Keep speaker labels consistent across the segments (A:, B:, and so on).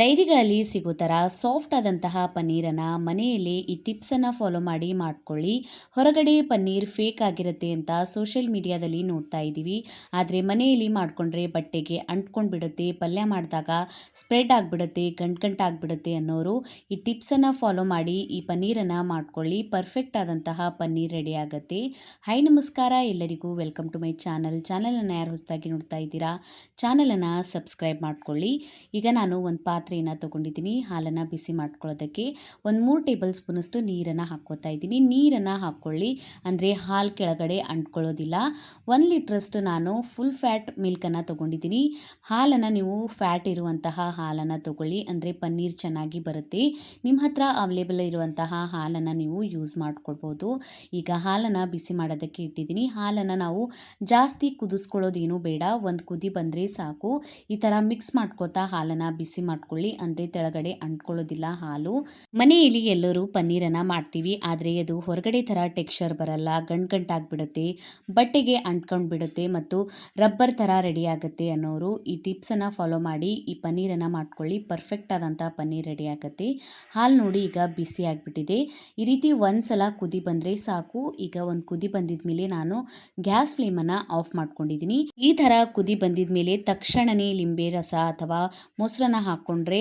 A: ಡೈರಿಗಳಲ್ಲಿ ಸಿಗೋ ಥರ ಸಾಫ್ಟ್ ಆದಂತಹ ಪನ್ನೀರನ್ನು ಮನೆಯಲ್ಲಿ ಈ ಟಿಪ್ಸನ್ನು ಫಾಲೋ ಮಾಡಿ ಮಾಡ್ಕೊಳ್ಳಿ. ಹೊರಗಡೆ ಪನ್ನೀರ್ ಫೇಕ್ ಆಗಿರುತ್ತೆ ಅಂತ ಸೋಷಿಯಲ್ ಮೀಡಿಯಾದಲ್ಲಿ ನೋಡ್ತಾ ಇದ್ದೀವಿ. ಆದರೆ ಮನೆಯಲ್ಲಿ ಮಾಡಿಕೊಂಡ್ರೆ ಬಟ್ಟೆಗೆ ಅಂಟ್ಕೊಂಡು ಬಿಡುತ್ತೆ ಪಲ್ಯ ಮಾಡಿದಾಗ ಸ್ಪ್ರೆಡ್ ಆಗಿಬಿಡುತ್ತೆ ಗಂಟು ಗಂಟು ಆಗಿಬಿಡುತ್ತೆ ಅನ್ನೋರು ಈ ಟಿಪ್ಸನ್ನು ಫಾಲೋ ಮಾಡಿ ಈ ಪನ್ನೀರನ್ನು ಮಾಡ್ಕೊಳ್ಳಿ. ಪರ್ಫೆಕ್ಟ್ ಆದಂತಹ ಪನ್ನೀರ್ ರೆಡಿ ಆಗುತ್ತೆ. ಹೈ ನಮಸ್ಕಾರ. ಎಲ್ಲರಿಗೂ ವೆಲ್ಕಮ್ ಟು ಮೈ ಚಾನಲ್. ಚಾನಲನ್ನು ಯಾರು ಹೊಸದಾಗಿ ನೋಡ್ತಾ ಇದ್ದೀರಾ, ಚಾನಲನ್ನು ಸಬ್ಸ್ಕ್ರೈಬ್ ಮಾಡ್ಕೊಳ್ಳಿ. ಈಗ ನಾನು ಒಂದು ಪಾತ್ರೆಯನ್ನು ತೊಗೊಂಡಿದ್ದೀನಿ, ಹಾಲನ್ನು ಬಿಸಿ ಮಾಡ್ಕೊಳ್ಳೋದಕ್ಕೆ. ಒಂದು ಮೂರು ಟೇಬಲ್ ಸ್ಪೂನಷ್ಟು ನೀರನ್ನು ಹಾಕ್ಕೋತಾ ಇದ್ದೀನಿ. ನೀರನ್ನು ಹಾಕ್ಕೊಳ್ಳಿ. ಅಂದರೆ ಹಾಲು ಕೆಳಗಡೆ ಅಂಟ್ಕೊಳ್ಳೋದಿಲ್ಲ. ಒಂದು ಲೀಟ್ರಷ್ಟು ನಾನು ಫುಲ್ ಫ್ಯಾಟ್ ಮಿಲ್ಕನ್ನು ತೊಗೊಂಡಿದ್ದೀನಿ. ಹಾಲನ್ನು ನೀವು ಫ್ಯಾಟ್ ಇರುವಂತಹ ಹಾಲನ್ನು ತೊಗೊಳ್ಳಿ. ಅಂದರೆ ಪನ್ನೀರ್ ಚೆನ್ನಾಗಿ ಬರುತ್ತೆ. ನಿಮ್ಮ ಹತ್ರ ಅವೈಲೇಬಲ್ ಇರುವಂತಹ ಹಾಲನ್ನು ನೀವು ಯೂಸ್ ಮಾಡ್ಕೊಳ್ಬೋದು. ಈಗ ಹಾಲನ್ನು ಬಿಸಿ ಮಾಡೋದಕ್ಕೆ ಇಟ್ಟಿದ್ದೀನಿ. ಹಾಲನ್ನು ನಾವು ಜಾಸ್ತಿ ಕುದಿಸ್ಕೊಳ್ಳೋದೇನು ಬೇಡ. ಒಂದು ಕುದಿ ಬಂದರೆ ಸಾಕು. ಈ ಥರ ಮಿಕ್ಸ್ ಮಾಡ್ಕೋತಾ ಹಾಲನ್ನು ಬಿಸಿ ಮಾಡ್ಕೊಳ್ಳಿ ಅಂದರೆ ತೆಳಗಡೆ ಅಂಟ್ಕೊಳ್ಳೋದಿಲ್ಲ ಹಾಲು. ಮನೆಯಲ್ಲಿ ಎಲ್ಲರೂ ಪನ್ನೀರನ್ನು ಮಾಡ್ತೀವಿ, ಆದರೆ ಅದು ಹೊರಗಡೆ ಥರ ಟೆಕ್ಸ್ಚರ್ ಬರಲ್ಲ ಗಂಟು ಗಂಟಾಗ್ಬಿಡುತ್ತೆ ಬಟ್ಟೆಗೆ ಅಂಟ್ಕೊಂಡು ಬಿಡುತ್ತೆ ಮತ್ತು ರಬ್ಬರ್ ಥರ ರೆಡಿ ಆಗುತ್ತೆ ಅನ್ನೋರು ಈ ಟಿಪ್ಸನ್ನು ಫಾಲೋ ಮಾಡಿ, ಈ ಪನ್ನೀರನ್ನು ಮಾಡ್ಕೊಳ್ಳಿ, ಪರ್ಫೆಕ್ಟ್ ಆದಂಥ ಪನ್ನೀರ್ ರೆಡಿ ಆಗುತ್ತೆ. ಹಾಲು ನೋಡಿ ಈಗ ಬಿಸಿ ಆಗಿಬಿಟ್ಟಿದೆ. ಈ ರೀತಿ ಒಂದು ಸಲ ಕುದಿ ಬಂದರೆ ಸಾಕು. ಈಗ ಒಂದು ಕುದಿ ಬಂದಿದ ಮೇಲೆ ನಾನು ಗ್ಯಾಸ್ ಫ್ಲೇಮನ್ನು ಆಫ್ ಮಾಡ್ಕೊಂಡಿದ್ದೀನಿ. ಈ ಥರ ಕುದಿ ಬಂದಿದ ಮೇಲೆ ತಕ್ಷಣವೇ ಲಿಂಬೆ ರಸ ಅಥವಾ ಮೊಸರನ್ನ ಹಾಕ್ಕೊಂಡ್ರೆ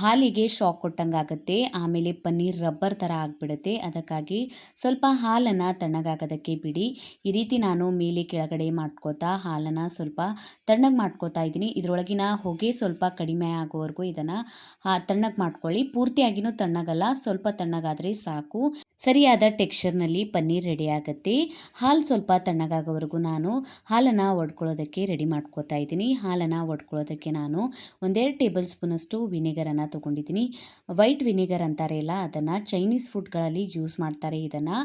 A: ಹಾಲಿಗೆ ಶಾಕ್ ಕೊಟ್ಟಂಗೆ ಆಗುತ್ತೆ, ಆಮೇಲೆ ಪನ್ನೀರ್ ರಬ್ಬರ್ ಥರ ಆಗಿಬಿಡುತ್ತೆ. ಅದಕ್ಕಾಗಿ ಸ್ವಲ್ಪ ಹಾಲನ್ನು ತಣ್ಣಗಾಗೋದಕ್ಕೆ ಬಿಡಿ. ಈ ರೀತಿ ನಾನು ಮೇಲೆ ಕೆಳಗಡೆ ಮಾಡ್ಕೋತಾ, ಹಾಲನ್ನು ಸ್ವಲ್ಪ ತಣ್ಣಗೆ ಮಾಡ್ಕೋತಾ ಇದ್ದೀನಿ. ಇದರೊಳಗಿನ ಹೊಗೆ ಸ್ವಲ್ಪ ಕಡಿಮೆ ಆಗೋವರೆಗೂ ಇದನ್ನು ತಣ್ಣಗೆ ಮಾಡ್ಕೊಳ್ಳಿ. ಪೂರ್ತಿಯಾಗಿನೂ ತಣ್ಣಗಲ್ಲ, ಸ್ವಲ್ಪ ತಣ್ಣಗಾದರೆ ಸಾಕು. ಸರಿಯಾದ ಟೆಕ್ಸ್ಚರ್ನಲ್ಲಿ ಪನ್ನೀರ್ ರೆಡಿ ಆಗುತ್ತೆ. ಹಾಲು ಸ್ವಲ್ಪ ತಣ್ಣಗಾಗೋವರೆಗೂ ನಾನು ಹಾಲನ್ನು ಒಡ್ಕೊಳ್ಳೋದಕ್ಕೆ ರೆಡಿ ಮಾಡ್ಕೋತಾ ಇದ್ದೀನಿ. ಹಾಲನ್ನು ಒಡ್ಕೊಳ್ಳೋದಕ್ಕೆ ನಾನು ಒಂದೆರಡು ಟೇಬಲ್ ಸ್ಪೂನಷ್ಟು ವಿನೆಗರನ್ನು ತೊಗೊಂಡಿದ್ದೀನಿ. ವೈಟ್ ವಿನೆಗರ್ ಅಂತಾರೆ ಇಲ್ಲ ಅದನ್ನು ಚೈನೀಸ್ ಫುಡ್ಗಳಲ್ಲಿ ಯೂಸ್ ಮಾಡ್ತಾರೆ ಇದನ್ನು.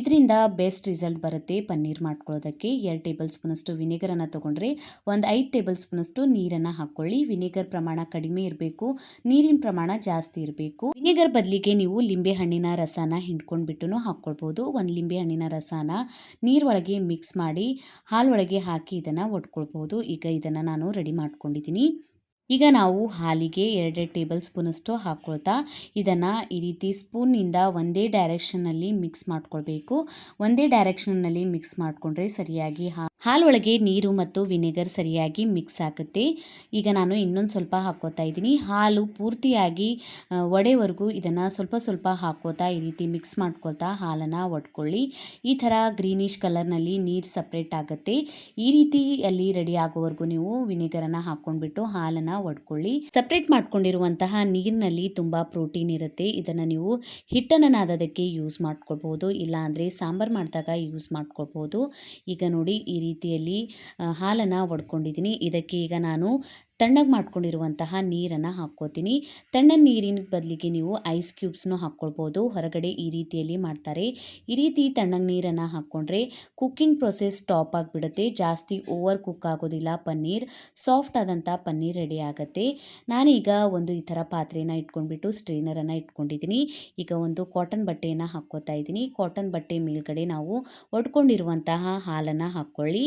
A: ಇದರಿಂದ ಬೆಸ್ಟ್ ರಿಸಲ್ಟ್ ಬರುತ್ತೆ ಪನ್ನೀರ್ ಮಾಡ್ಕೊಳ್ಳೋದಕ್ಕೆ. ಎರಡು ಟೇಬಲ್ ಸ್ಪೂನಷ್ಟು ವಿನೆಗರನ್ನು ತೊಗೊಂಡ್ರೆ ಒಂದು ಐದು ಟೇಬಲ್ ಸ್ಪೂನಷ್ಟು ನೀರನ್ನು ಹಾಕ್ಕೊಳ್ಳಿ. ವಿನೆಗರ್ ಪ್ರಮಾಣ ಕಡಿಮೆ ಇರಬೇಕು. ನೀರಿನ ಪ್ರಮಾಣ ಜಾಸ್ತಿ ಇರಬೇಕು. ವಿನೆಗರ್ ಬದಲಿಗೆ ನೀವು ಲಿಂಬೆ ಹಣ್ಣಿನ ರಸನ ಹಿಂಡ್ಕೊಂಡ್ಬಿಟ್ಟು ಹಾಕ್ಕೊಳ್ಬೋದು. ಒಂದು ಲಿಂಬೆ ಹಣ್ಣಿನ ರಸನ ನೀರೊಳಗೆ ಮಿಕ್ಸ್ ಮಾಡಿ ಹಾಲೊಳಗೆ ಹಾಕಿ ಇದನ್ನು ಒಟ್ಕೊಳ್ಬೋದು ಈಗ ಇದನ್ನು ನಾನು ರೆಡಿ ಮಾಡ್ಕೊಂಡಿದ್ದೀನಿ ಈಗ ನಾವು ಹಾಲಿಗೆ ಎರಡೆರಡು ಟೇಬಲ್ ಸ್ಪೂನಷ್ಟು ಹಾಕ್ಕೊಳ್ತಾ ಇದನ್ನು ಈ ರೀತಿ ಸ್ಪೂನಿಂದ ಒಂದೇ ಡೈರೆಕ್ಷನ್ನಲ್ಲಿ ಮಿಕ್ಸ್ ಮಾಡ್ಕೊಳ್ಬೇಕು. ಒಂದೇ ಡೈರೆಕ್ಷನ್ನಲ್ಲಿ ಮಿಕ್ಸ್ ಮಾಡಿಕೊಂಡ್ರೆ ಸರಿಯಾಗಿ ಹಾ ಹಾಲೊಳಗೆ ನೀರು ಮತ್ತು ವಿನೆಗರ್ ಸರಿಯಾಗಿ ಮಿಕ್ಸ್ ಆಗುತ್ತೆ. ಈಗ ನಾನು ಇನ್ನೊಂದು ಸ್ವಲ್ಪ ಹಾಕ್ಕೋತಾ ಇದ್ದೀನಿ. ಹಾಲು ಪೂರ್ತಿಯಾಗಿ ಒಡೆವರೆಗೂ ಇದನ್ನು ಸ್ವಲ್ಪ ಸ್ವಲ್ಪ ಹಾಕ್ಕೋತಾ ಈ ರೀತಿ ಮಿಕ್ಸ್ ಮಾಡ್ಕೊಳ್ತಾ ಹಾಲನ್ನು ಒಡ್ಕೊಳ್ಳಿ. ಈ ಥರ ಗ್ರೀನಿಷ್ ಕಲರ್ನಲ್ಲಿ ನೀರು ಸಪ್ರೇಟ್ ಆಗುತ್ತೆ. ಈ ರೀತಿಯಲ್ಲಿ ರೆಡಿ ಆಗೋವರೆಗೂ ನೀವು ವಿನೆಗರನ್ನು ಹಾಕ್ಕೊಂಡ್ಬಿಟ್ಟು ಹಾಲನ್ನು ಒಡ್ಕೊಳ್ಳಿ. ಸಪ್ರೇಟ್ ಮಾಡ್ಕೊಂಡಿರುವಂತಹ ನೀರಿನಲ್ಲಿ ತುಂಬ ಪ್ರೋಟೀನ್ ಇರುತ್ತೆ. ಇದನ್ನು ನೀವು ಹಿಟ್ಟನ್ನು ನಾದೋದಕ್ಕೆ ಯೂಸ್ ಮಾಡ್ಕೊಳ್ಬೋದು ಇಲ್ಲಾಂದರೆ ಸಾಂಬಾರು ಮಾಡಿದಾಗ ಯೂಸ್ ಮಾಡ್ಕೊಳ್ಬೋದು ಈಗ ನೋಡಿ ಈ ರೀತಿಯಲ್ಲಿ ಹಾಲನ್ನು ಒಡ್ಕೊಂಡಿದ್ದೀನಿ. ಇದಕ್ಕೆ ಈಗ ನಾನು ತಣ್ಣಗೆ ಮಾಡ್ಕೊಂಡಿರುವಂತಹ ನೀರನ್ನು ಹಾಕ್ಕೋತೀನಿ. ತಣ್ಣನ ನೀರಿನ ಬದಲಿಗೆ ನೀವು ಐಸ್ ಕ್ಯೂಬ್ಸ್ನು ಹಾಕ್ಕೊಳ್ಬೋದು. ಹೊರಗಡೆ ಈ ರೀತಿಯಲ್ಲಿ ಮಾಡ್ತಾರೆ. ಈ ರೀತಿ ತಣ್ಣಗೆ ನೀರನ್ನು ಹಾಕ್ಕೊಂಡ್ರೆ ಕುಕ್ಕಿಂಗ್ ಪ್ರೊಸೆಸ್ ಸ್ಟಾಪ್ ಆಗಿಬಿಡುತ್ತೆ. ಜಾಸ್ತಿ ಓವರ್ ಕುಕ್ ಆಗೋದಿಲ್ಲ ಪನ್ನೀರ್. ಸಾಫ್ಟ್ ಆದಂಥ ಪನ್ನೀರ್ ರೆಡಿ ಆಗುತ್ತೆ. ನಾನೀಗ ಒಂದು ಈ ಥರ ಪಾತ್ರೆನ ಇಟ್ಕೊಂಡ್ಬಿಟ್ಟು ಸ್ಟ್ರೈನರನ್ನು ಇಟ್ಕೊಂಡಿದ್ದೀನಿ. ಈಗ ಒಂದು ಕಾಟನ್ ಬಟ್ಟೆಯನ್ನು ಹಾಕ್ಕೋತಾ ಇದ್ದೀನಿ. ಕಾಟನ್ ಬಟ್ಟೆ ಮೇಲ್ಗಡೆ ನಾವು ಒಡ್ಕೊಂಡಿರುವಂತಹ ಹಾಲನ್ನು ಹಾಕ್ಕೊಳ್ಳಿ.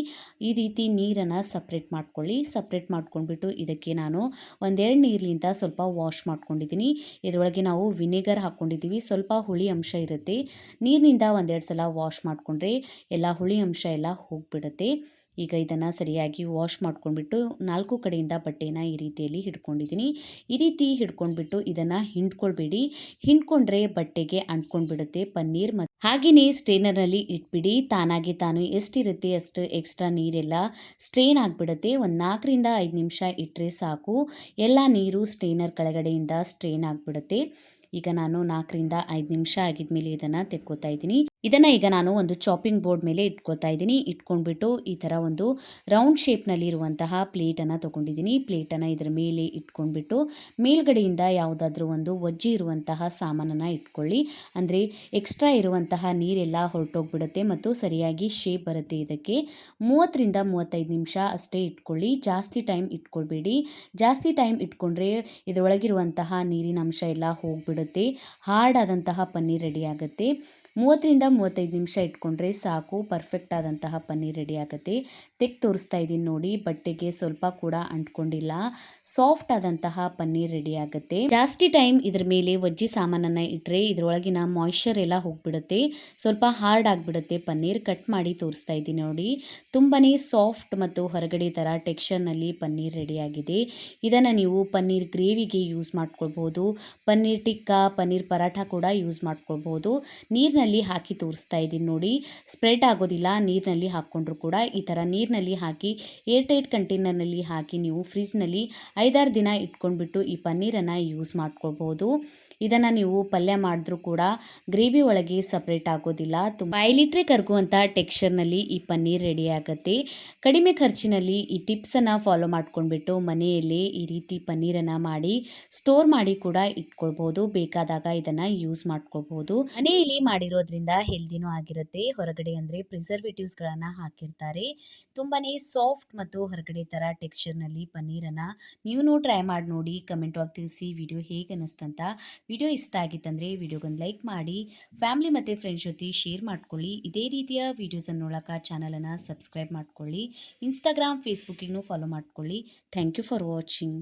A: ಈ ರೀತಿ ನೀರನ್ನು ಸಪ್ರೇಟ್ ಮಾಡ್ಕೊಳ್ಳಿ. ಸಪ್ರೇಟ್ ಮಾಡ್ಕೊಂಡ್ಬಿಟ್ಟು ಇದಕ್ಕೆ ನಾನು ಒಂದೆರಡು ನೀರಿನಿಂದ ಸ್ವಲ್ಪ ವಾಶ್ ಮಾಡ್ಕೊಂಡಿದ್ದೀನಿ. ಇದರೊಳಗೆ ನಾವು ವಿನೆಗರ್ ಹಾಕ್ಕೊಂಡಿದ್ದೀವಿ. ಸ್ವಲ್ಪ ಹುಳಿ ಅಂಶ ಇರುತ್ತೆ. ನೀರಿನಿಂದ ಒಂದೆರಡು ಸಲ ವಾಶ್ ಮಾಡಿಕೊಂಡ್ರೆ ಎಲ್ಲ ಹುಳಿ ಅಂಶ ಎಲ್ಲ ಹೋಗಿಬಿಡುತ್ತೆ. ಈಗ ಇದನ್ನು ಸರಿಯಾಗಿ ವಾಶ್ ಮಾಡ್ಕೊಂಡ್ಬಿಟ್ಟು ನಾಲ್ಕು ಕಡೆಯಿಂದ ಬಟ್ಟೆನ ಈ ರೀತಿಯಲ್ಲಿ ಹಿಡ್ಕೊಂಡಿದ್ದೀನಿ. ಈ ರೀತಿ ಹಿಡ್ಕೊಂಡ್ಬಿಟ್ಟು ಇದನ್ನು ಹಿಂಡ್ಕೊಳ್ಬೇಡಿ. ಹಿಂಡ್ಕೊಂಡ್ರೆ ಬಟ್ಟೆಗೆ ಅಂಟ್ಕೊಂಡ್ಬಿಡುತ್ತೆ ಪನ್ನೀರ್ ಮತ್ತು ಹಾಗೆಯೇ ಸ್ಟ್ರೇನರಲ್ಲಿ ಇಟ್ಬಿಡಿ. ತಾನಾಗಿ ತಾನು ಎಷ್ಟಿರುತ್ತೆ ಅಷ್ಟು ಎಕ್ಸ್ಟ್ರಾ ನೀರೆಲ್ಲ ಸ್ಟ್ರೇನ್ ಆಗಿಬಿಡುತ್ತೆ. ಒಂದು ನಾಲ್ಕರಿಂದ ಐದು ನಿಮಿಷ ಇಟ್ಟರೆ ಸಾಕು. ಎಲ್ಲ ನೀರು ಸ್ಟ್ರೇನರ್ ಕೆಳಗಡೆಯಿಂದ ಸ್ಟ್ರೇನ್ ಆಗಿಬಿಡುತ್ತೆ. ಈಗ ನಾನು ನಾಲ್ಕರಿಂದ ಐದು ನಿಮಿಷ ಆಗಿದ್ಮೇಲೆ ಇದನ್ನು ತೆಕ್ಕೋತಾ ಇದ್ದೀನಿ. ಇದನ್ನು ಈಗ ನಾನು ಒಂದು ಚಾಪಿಂಗ್ ಬೋರ್ಡ್ ಮೇಲೆ ಇಟ್ಕೊತಾ ಇದ್ದೀನಿ. ಇಟ್ಕೊಂಡ್ಬಿಟ್ಟು ಈ ಥರ ಒಂದು ರೌಂಡ್ ಶೇಪ್ನಲ್ಲಿ ಇರುವಂತಹ ಪ್ಲೇಟನ್ನು ತೊಗೊಂಡಿದ್ದೀನಿ. ಪ್ಲೇಟನ್ನು ಇದರ ಮೇಲೆ ಇಟ್ಕೊಂಡ್ಬಿಟ್ಟು ಮೇಲ್ಗಡೆಯಿಂದ ಯಾವುದಾದ್ರೂ ಒಂದು ಒಜ್ಜಿ ಇರುವಂತಹ ಸಾಮಾನನ್ನು ಇಟ್ಕೊಳ್ಳಿ. ಅಂದರೆ ಎಕ್ಸ್ಟ್ರಾ ಇರುವಂತಹ ನೀರೆಲ್ಲ ಹೊರಟೋಗ್ಬಿಡುತ್ತೆ ಮತ್ತು ಸರಿಯಾಗಿ ಶೇಪ್ ಬರುತ್ತೆ ಇದಕ್ಕೆ. ಮೂವತ್ತರಿಂದ ಮೂವತ್ತೈದು ನಿಮಿಷ ಅಷ್ಟೇ ಇಟ್ಕೊಳ್ಳಿ. ಜಾಸ್ತಿ ಟೈಮ್ ಇಟ್ಕೊಳ್ಬೇಡಿ. ಜಾಸ್ತಿ ಟೈಮ್ ಇಟ್ಕೊಂಡ್ರೆ ಇದರೊಳಗಿರುವಂತಹ ನೀರಿನ ಅಂಶ ಎಲ್ಲ ಹೋಗಿಬಿಡುತ್ತೆ. ಹಾರ್ಡ್ ಆದಂತಹ ಪನ್ನೀರ್ ರೆಡಿ ಆಗುತ್ತೆ. ಮೂವತ್ತರಿಂದ ಮೂವತ್ತೈದು ನಿಮಿಷ ಇಟ್ಕೊಂಡ್ರೆ ಸಾಕು ಪರ್ಫೆಕ್ಟ್ ಆದಂತಹ ಪನ್ನೀರ್ ರೆಡಿ ಆಗುತ್ತೆ. ತೆಗ್ ತೋರಿಸ್ತಾ ಇದ್ದೀನಿ ನೋಡಿ, ಬಟ್ಟೆಗೆ ಸ್ವಲ್ಪ ಕೂಡ ಅಂಟ್ಕೊಂಡಿಲ್ಲ. ಸಾಫ್ಟ್ ಆದಂತಹ ಪನ್ನೀರ್ ರೆಡಿ ಆಗುತ್ತೆ. ಜಾಸ್ತಿ ಟೈಮ್ ಇದ್ರ ಮೇಲೆ ವಜ್ಜಿ ಸಾಮಾನನ್ನ ಇಟ್ಟರೆ ಇದ್ರೊಳಗಿನ ಮಾಯಿಶ್ಚರ್ ಎಲ್ಲ ಹೋಗ್ಬಿಡುತ್ತೆ. ಸ್ವಲ್ಪ ಹಾರ್ಡ್ ಆಗಿಬಿಡುತ್ತೆ ಪನ್ನೀರ್. ಕಟ್ ಮಾಡಿ ತೋರಿಸ್ತಾ ಇದ್ದೀನಿ ನೋಡಿ. ತುಂಬಾ ಸಾಫ್ಟ್ ಮತ್ತು ಹೊರಗಡೆ ಥರ ಟೆಕ್ಸ್ಚರ್ನಲ್ಲಿ ಪನ್ನೀರ್ ಆಗಿದೆ. ಇದನ್ನು ನೀವು ಪನ್ನೀರ್ ಗ್ರೇವಿಗೆ ಯೂಸ್ ಮಾಡ್ಕೊಳ್ಬೋದು ಪನ್ನೀರ್ ಟಿಕ್ಕಾ, ಪನ್ನೀರ್ ಪರಾಠ ಕೂಡ ಯೂಸ್ ಮಾಡ್ಕೊಳ್ಬೋದು ನೀರಿನಲ್ಲಿ ಹಾಕಿ ತೋರಿಸ್ತಾ ಇದ್ದೀನಿ ನೋಡಿ. ಸ್ಪ್ರೆಡ್ ಆಗೋದಿಲ್ಲ, ನೀರಿನಲ್ಲಿ ಹಾಕ್ಕೊಂಡ್ರು ಕೂಡ ಈ ಥರ ನೀರಿನಲ್ಲಿ ಹಾಕಿ ಏರ್ ಟೈಟ್ ಕಂಟೈನರ್ನಲ್ಲಿ ಹಾಕಿ ನೀವು ಫ್ರಿಜ್ನಲ್ಲಿ ಐದಾರು ದಿನ ಇಟ್ಕೊಂಡ್ಬಿಟ್ಟು ಈ ಪನ್ನೀರನ್ನು ಯೂಸ್ ಮಾಡ್ಕೊಳ್ಬೋದು. ಇದನ್ನು ನೀವು ಪಲ್ಯ ಮಾಡಿದ್ರೂ ಕೂಡ ಗ್ರೇವಿ ಒಳಗೆ ಸಪ್ರೇಟ್ ಆಗೋದಿಲ್ಲ. ತುಂಬ ಬಾಯ್ಲಿಟ್ರೆ ಕರ್ಗುವಂಥ ಟೆಕ್ಸ್ಚರ್ನಲ್ಲಿ ಈ ಪನ್ನೀರ್ ರೆಡಿ ಆಗುತ್ತೆ. ಕಡಿಮೆ ಖರ್ಚಿನಲ್ಲಿ ಈ ಟಿಪ್ಸನ್ನು ಫಾಲೋ ಮಾಡ್ಕೊಂಡ್ಬಿಟ್ಟು ಮನೆಯಲ್ಲೇ ಈ ರೀತಿ ಪನ್ನೀರನ್ನು ಮಾಡಿ ಸ್ಟೋರ್ ಮಾಡಿ ಕೂಡ ಇಟ್ಕೊಳ್ಬೋದು. ಬೇಕಾದಾಗ ಇದನ್ನು ಯೂಸ್ ಮಾಡ್ಕೊಳ್ಬೋದು. ಮನೆಯಲ್ಲಿ ಮಾಡಿರೋದ್ರಿಂದ ಹೆಲ್ದಿನೂ ಆಗಿರುತ್ತೆ. ಹೊರಗಡೆ ಅಂದರೆ ಪ್ರಿಸರ್ವೇಟಿವ್ಸ್ಗಳನ್ನು ಹಾಕಿರ್ತಾರೆ. ತುಂಬಾ ಸಾಫ್ಟ್ ಮತ್ತು ಹೊರಗಡೆ ಥರ ಟೆಕ್ಸ್ಚರ್ನಲ್ಲಿ ಪನ್ನೀರನ್ನು ನೀವು ಟ್ರೈ ಮಾಡಿ ನೋಡಿ ಕಮೆಂಟ್ ಆಗಿ ತಿಳಿಸಿ ವಿಡಿಯೋ ಹೇಗೆ ಅನ್ನಿಸ್ತಂತ ವಿಡಿಯೋ ಇಷ್ಟ ಆಗಿತ್ತಂದರೆ ವಿಡಿಯೋಗೊಂದು ಲೈಕ್ ಮಾಡಿ, ಫ್ಯಾಮಿಲಿ ಮತ್ತು ಫ್ರೆಂಡ್ಸ್ ಜೊತೆ ಶೇರ್ ಮಾಡ್ಕೊಳ್ಳಿ. ಇದೇ ರೀತಿಯ ವೀಡಿಯೋಸನ್ನು ನೋಡೋಕೆ ಚಾನಲನ್ನು ಸಬ್ಸ್ಕ್ರೈಬ್ ಮಾಡ್ಕೊಳ್ಳಿ. ಇನ್ಸ್ಟಾಗ್ರಾಮ್, ಫೇಸ್ಬುಕ್ಕಿಗೂ ಫಾಲೋ ಮಾಡ್ಕೊಳ್ಳಿ. Thank you for watching.